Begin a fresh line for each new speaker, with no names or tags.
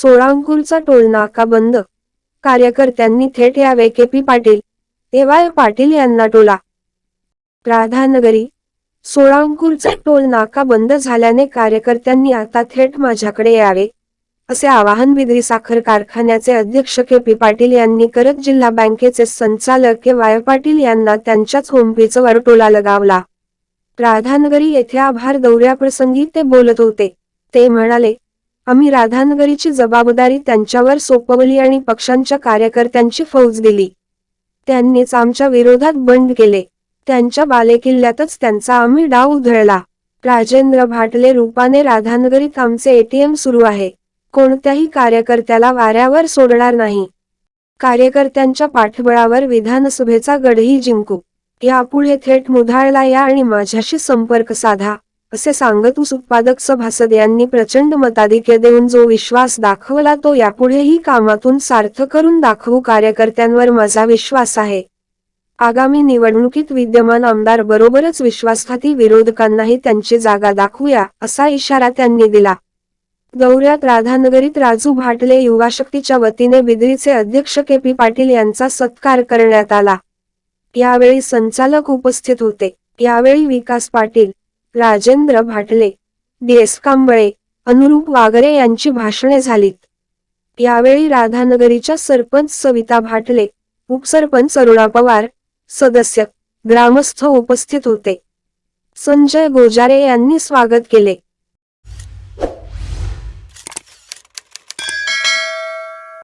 सोळांकुरचा toll नाका बंद. कार्यकर्त्यांनी थेट यावे K P Patil AY Patil यांना टोला. राधानगरी सोळांकुरचा टोल नाका बंद झाल्याने कार्यकर्त्यांनी आता थेट माझ्याकडे यावे असे आवाहन बिद्री साखर कारखान्याचे अध्यक्ष के पी पाटील यांनी करत जिल्हा बँकेचे संचालक के वाय पाटील यांना त्यांच्याच होमपेजवर टोला लगावला. राधानगरी येथे आभार दौऱ्याप्रसंगी ते बोलत होते. ते म्हणाले आम्ही राधानगरीची जबाबदारी त्यांच्यावर सोपवली आणि पक्षांच्या कार्यकर्त्यांची फौज दिली. त्यांनीच आमच्या विरोधात बंड केले. त्यांच्या बालेकिल्ल्यातच त्यांचा आम्ही डाव उधळला. राजेंद्र भाटले रूपाने राधानगरीत आमचे एटीएम सुरू आहे. कोणत्याही कार्यकर्त्याला वाऱ्यावर सोडणार नाही. कार्यकर्त्यांच्या पाठबळावर विधानसभेचा गडही जिंकू. यापुढे थेट मुधाळला या आणि माझ्याशी संपर्क साधा. असे सांगत उत्पादक सभासद यांनी प्रचंड मताधिक्य देऊन जो विश्वास दाखवला तो यापुढेही कामातून सार्थ करून दाखवू कार्यकर्त्यांवर माझा विश्वास आहे. आगामी निवडणुकीत विद्यमान आमदार बरोबरच विश्वासघाती विरोधकांनाही त्यांची जागा दाखवूया असा इशारा त्यांनी दिला. दौऱ्यात राधानगरीत राजू भाटले युवा शक्तीच्या वतीने बिद्रीचे अध्यक्ष के पी पाटील यांचा सत्कार करण्यात आला. यावेळी संचालक उपस्थित होते. यावेळी विकास पाटील राजेंद्र भाटले डी. एस. कांबळे अनुरूप वागरे यांची भाषणे झालीत. यावेळी राधानगरीच्या सरपंच सविता भाटले उपसरपंच अरुणा पवार सदस्य ग्रामस्थ उपस्थित होते. संजय गोजारे यांनी स्वागत केले.